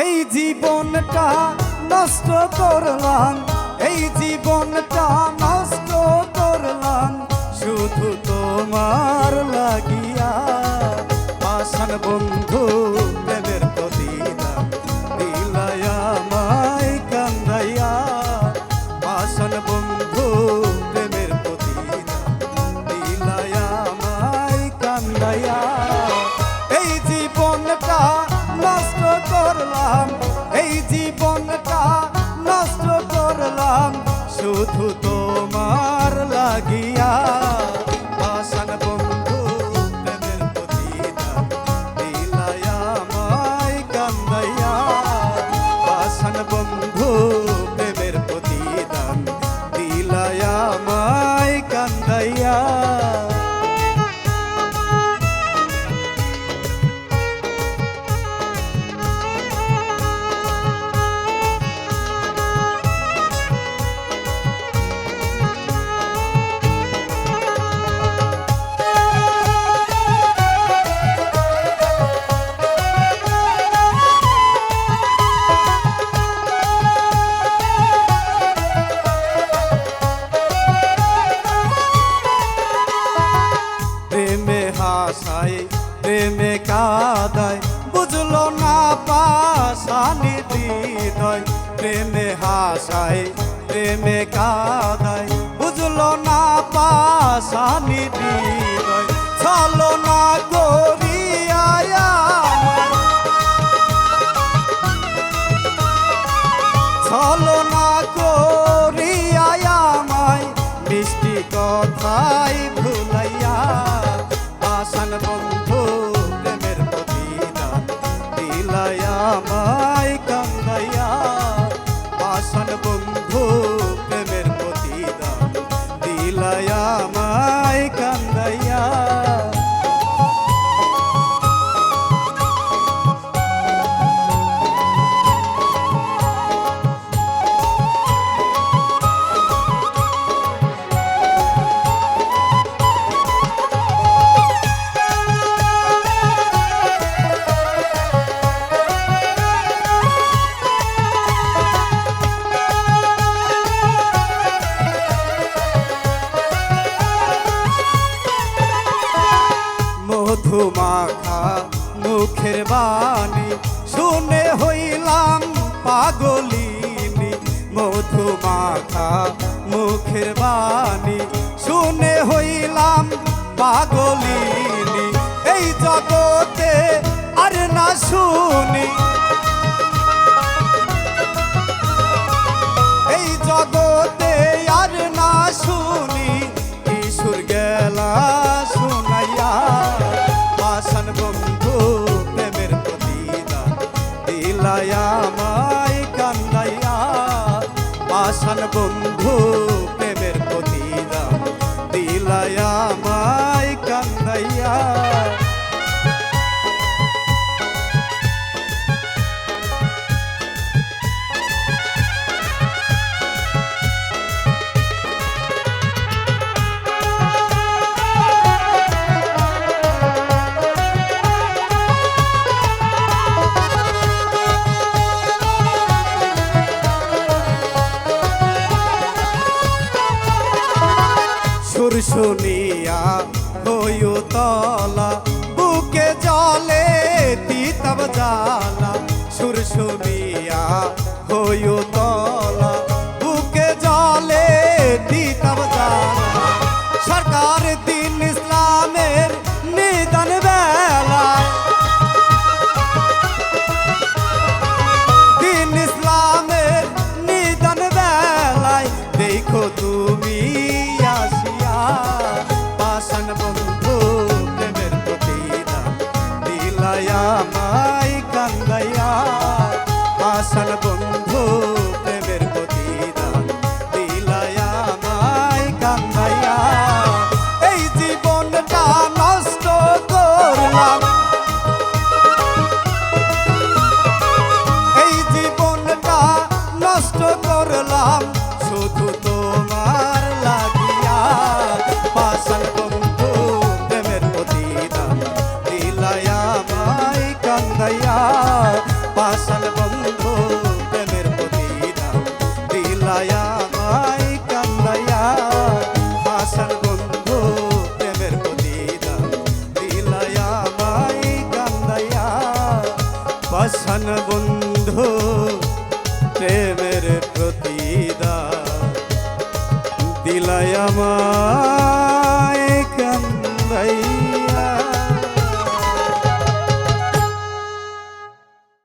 এই জীবনটা নষ্ট করলাম এই জীবনটা নষ্ট করলাম শুধু তোমার লাগি শুধু তো প্রেমে কাদায় বুঝলো না পাশানিটি মনের বাণী শুনে হইলাম পাগলিনী মধু মাথা মুখের বাণী। শুনে হইলাম পাগলিনী, এই জগতে আর না শুনি। আসান বন্ধু প্রেমের প্রতি দিলায়া সুর শুনিয়া হইউ তলা বুকে জলে তিতব জালা সুর শুনিয়া হইউ তলা। the আসন বন্ধু প্রেমের প্রতিদা দিলায় আমার